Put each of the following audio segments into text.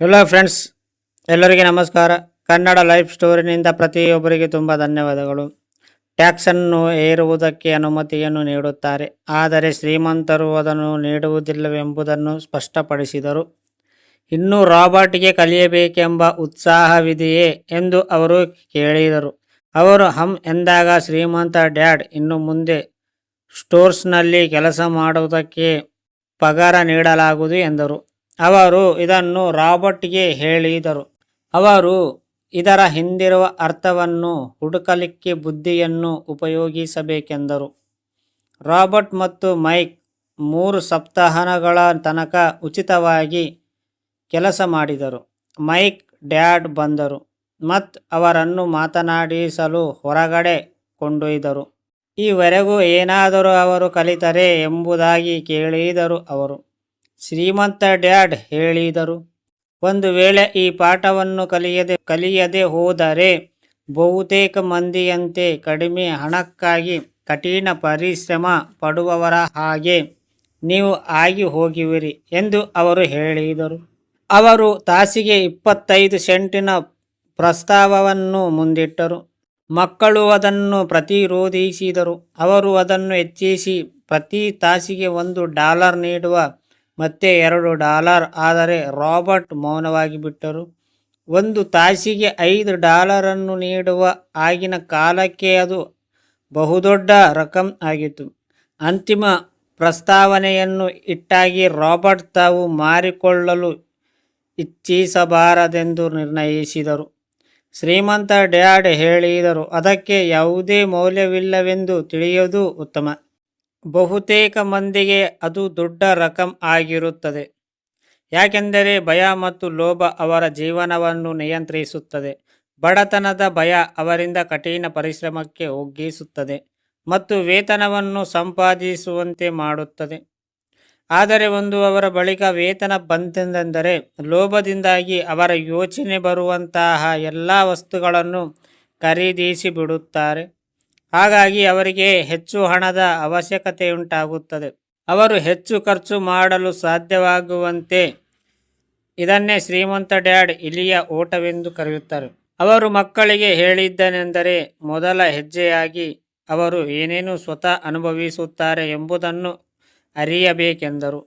Hello friends ಎಲ್ಲರಿಗೆ ನಮಸ್ಕಾರ. Kannada life ಸ್ಟೋರಿನಿಂದ ಪ್ರತಿಯೊಬ್ಬರಿಗೆ ತುಂಬ ಧನ್ಯವಾದಗಳು. ಟ್ಯಾಕ್ಸನ್ನು ಏರುವುದಕ್ಕೆ ಅನುಮತಿಯನ್ನು ನೀಡುತ್ತಾರೆ. ಆದರೆ ಶ್ರೀಮಂತರು ಅದನ್ನು ನೀಡುವುದಿಲ್ಲವೆಂಬುದನ್ನು ಸ್ಪಷ್ಟಪಡಿಸಿದರು. ಇನ್ನೂ ರಾಬರ್ಟ್ಗೆ ಕಲಿಯಬೇಕೆಂಬ ಉತ್ಸಾಹವಿದೆಯೇ ಎಂದು ಅವರು ಕೇಳಿದರು. ಅವರು, ಹಮ್ ಎಂದಾಗ ಶ್ರೀಮಂತ ಡ್ಯಾಡ್ ಇನ್ನು ಮುಂದೆ ಸ್ಟೋರ್ಸ್ನಲ್ಲಿ ಕೆಲಸ ಮಾಡುವುದಕ್ಕೆ ಪಗಾರ ನೀಡಲಾಗುವುದು ಎಂದರು. ಅವರು ಇದನ್ನು ರಾಬರ್ಟ್ಗೆ ಹೇಳಿದರು. ಅವರು ಇದರ ಹಿಂದಿರುವ ಅರ್ಥವನ್ನು ಹುಡುಕಲಿಕ್ಕೆ ಬುದ್ಧಿಯನ್ನು ಉಪಯೋಗಿಸಬೇಕೆಂದರು. ರಾಬರ್ಟ್ ಮತ್ತು ಮೈಕ್ ಮೂರು ಸಪ್ತಾಹಗಳ ತನಕ ಉಚಿತವಾಗಿ ಕೆಲಸ ಮಾಡಿದರು. ಮೈಕ್, ಡ್ಯಾಡ್ ಬಂದರು. ಮತ್ತು ಅವರನ್ನು ಮಾತನಾಡಿಸಲು ಹೊರಗಡೆ ಕೊಂಡೊಯ್ದರು. ಈವರೆಗೂ ಏನಾದರೂ ಅವರು ಕಲಿತರೆ ಎಂಬುದಾಗಿ ಕೇಳಿದರು ಅವರು. ಶ್ರೀಮಂತ ಡ್ಯಾಡ್ ಹೇಳಿದರು. ಒಂದು ವೇಳೆ ಈ ಪಾಠವನ್ನು ಕಲಿಯದೆ ಕಲಿಯದೆ ಹೋದರೆ ಬಹುತೇಕ ಮಂದಿಯಂತೆ ಕಡಿಮೆ ಹಣಕ್ಕಾಗಿ ಕಠಿಣ ಪರಿಶ್ರಮ ಪಡುವವರ ಹಾಗೆ ನೀವು ಆಗಿ ಹೋಗುವಿರಿ ಎಂದು ಅವರು ಹೇಳಿದರು. ಅವರು ತಾಸಿಗೆ ಇಪ್ಪತ್ತೈದು ಸೆಂಟಿನ ಪ್ರಸ್ತಾವವನ್ನು ಮುಂದಿಟ್ಟರು. ಮಕ್ಕಳು ಅದನ್ನು ಪ್ರತಿರೋಧಿಸಿದರು. ಅವರು ಅದನ್ನು ಹೆಚ್ಚಿಸಿ ಪ್ರತಿ ತಾಸಿಗೆ ಒಂದು ಡಾಲರ್ ನೀಡುವ ಮತ್ತೆ ಎರಡು ಡಾಲರ್. ಆದರೆ ರಾಬರ್ಟ್ ಮೌನವಾಗಿ ಬಿಟ್ಟರು. ಒಂದು ತಾಸಿಗೆ ಐದು ಡಾಲರನ್ನು ನೀಡುವ ಆಗಿನ ಕಾಲಕ್ಕೆ ಅದು ಬಹುದೊಡ್ಡ ರಕಂ ಆಗಿತ್ತು. ಅಂತಿಮ ಪ್ರಸ್ತಾವನೆಯನ್ನು ಇಟ್ಟಾಗಿ ರಾಬರ್ಟ್ ತಾವು ಮಾರಿಕೊಳ್ಳಲು ಇಚ್ಛಿಸಬಾರದೆಂದು ನಿರ್ಣಯಿಸಿದರು. ಶ್ರೀಮಂತ ಡ್ಯಾಡ್ ಹೇಳಿದರು, ಅದಕ್ಕೆ ಯಾವುದೇ ಮೌಲ್ಯವಿಲ್ಲವೆಂದು ತಿಳಿಯೋದು ಉತ್ತಮ. ಬಹುತೇಕ ಮಂದಿಗೆ ಅದು ದೊಡ್ಡ ರಕಂ ಆಗಿರುತ್ತದೆ. ಯಾಕೆಂದರೆ ಭಯ ಮತ್ತು ಲೋಭ ಅವರ ಜೀವನವನ್ನು ನಿಯಂತ್ರಿಸುತ್ತದೆ. ಬಡತನದ ಭಯ ಅವರಿಂದ ಕಠಿಣ ಪರಿಶ್ರಮಕ್ಕೆ ಒಗ್ಗಿಸುತ್ತದೆ ಮತ್ತು ವೇತನವನ್ನು ಸಂಪಾದಿಸುವಂತೆ ಮಾಡುತ್ತದೆ. ಆದರೆ ಒಂದು ಅವರ ಬಳಿಕ ವೇತನ ಬಂತೆಂದರೆ ಲೋಭದಿಂದಾಗಿ ಅವರ ಯೋಚನೆ ಬರುವಂತಹ ಎಲ್ಲ ವಸ್ತುಗಳನ್ನು ಖರೀದಿಸಿ ಬಿಡುತ್ತಾರೆ. ಹಾಗಾಗಿ ಅವರಿಗೆ ಹೆಚ್ಚು ಹಣದ ಅವಶ್ಯಕತೆಯುಂಟಾಗುತ್ತದೆ. ಅವರು ಹೆಚ್ಚು ಖರ್ಚು ಮಾಡಲು ಸಾಧ್ಯವಾಗುವಂತೆ ಇದನ್ನೇ ಶ್ರೀಮಂತ ಡ್ಯಾಡ್ ಇಲಿಯ ಓಟವೆಂದು ಕರೆಯುತ್ತಾರೆ. ಅವರು ಮಕ್ಕಳಿಗೆ ಹೇಳಿದ್ದನೆಂದರೆ ಮೊದಲ ಹೆಜ್ಜೆಯಾಗಿ ಅವರು ಏನೇನು ಸ್ವತಃ ಅನುಭವಿಸುತ್ತಾರೆ ಎಂಬುದನ್ನು ಅರಿಯಬೇಕೆಂದರು.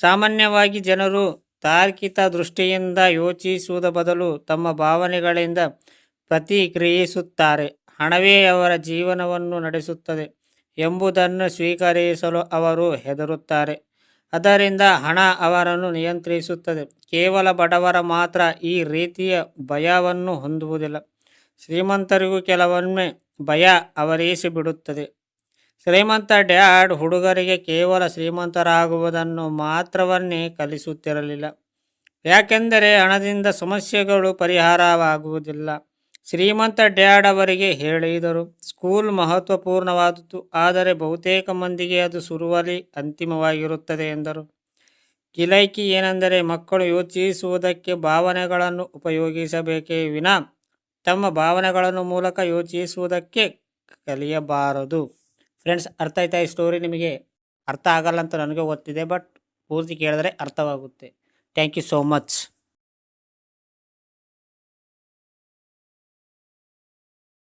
ಸಾಮಾನ್ಯವಾಗಿ ಜನರು ತಾರ್ಕಿಕ ದೃಷ್ಟಿಯಿಂದ ಯೋಚಿಸುವುದ ಬದಲು ತಮ್ಮ ಭಾವನೆಗಳಿಂದ ಪ್ರತಿಕ್ರಿಯಿಸುತ್ತಾರೆ. ಹಣವೇ ಅವರ ಜೀವನವನ್ನು ನಡೆಸುತ್ತದೆ ಎಂಬುದನ್ನು ಸ್ವೀಕರಿಸಲು ಅವರು ಹೆದರುತ್ತಾರೆ. ಅದರಿಂದ ಹಣ ಅವರನ್ನು ನಿಯಂತ್ರಿಸುತ್ತದೆ. ಕೇವಲ ಬಡವರ ಮಾತ್ರ ಈ ರೀತಿಯ ಭಯವನ್ನು ಹೊಂದುವುದಿಲ್ಲ. ಶ್ರೀಮಂತರಿಗೂ ಕೆಲವೊಮ್ಮೆ ಭಯ ಅವರೇಸಿಬಿಡುತ್ತದೆ. ಶ್ರೀಮಂತ ಡ್ಯಾಡ್ ಹುಡುಗರಿಗೆ ಕೇವಲ ಶ್ರೀಮಂತರಾಗುವುದನ್ನು ಮಾತ್ರವನ್ನೇ ಕಲಿಸುತ್ತಿರಲಿಲ್ಲ. ಯಾಕೆಂದರೆ ಹಣದಿಂದ ಸಮಸ್ಯೆಗಳು ಪರಿಹಾರವಾಗುವುದಿಲ್ಲ. ಶ್ರೀಮಂತ ಡ್ಯಾಡ್ ಅವರಿಗೆ ಹೇಳಿದರು, ಸ್ಕೂಲ್ ಮಹತ್ವಪೂರ್ಣವಾದದ್ದು, ಆದರೆ ಬಹುತೇಕ ಮಂದಿಗೆ ಅದು ಸುರುವಲಿ, ಅಂತಿಮವಾಗಿರುತ್ತದೆ, ಎಂದರು. ಕಿಲೈಕಿ ಏನೆಂದರೆ, ಮಕ್ಕಳು ಯೋಚಿಸುವುದಕ್ಕೆ ಭಾವನೆಗಳನ್ನು ಉಪಯೋಗಿಸಬೇಕೇ ವಿನಾ ತಮ್ಮ ಭಾವನೆಗಳನ್ನು ಮೂಲಕ ಯೋಚಿಸುವುದಕ್ಕೆ ಕಲಿಯಬಾರದು. ಫ್ರೆಂಡ್ಸ್, ಅರ್ಥ ಆಯ್ತಾ ಈ ಸ್ಟೋರಿ ನಿಮಗೆ? ಅರ್ಥ ಆಗಲ್ಲ ಅಂತ ನನಗೆ ಗೊತ್ತಿದೆ, ಬಟ್ ಪೂರ್ತಿ ಕೇಳಿದ್ರೆ ಅರ್ಥವಾಗುತ್ತೆ. Thank you so much.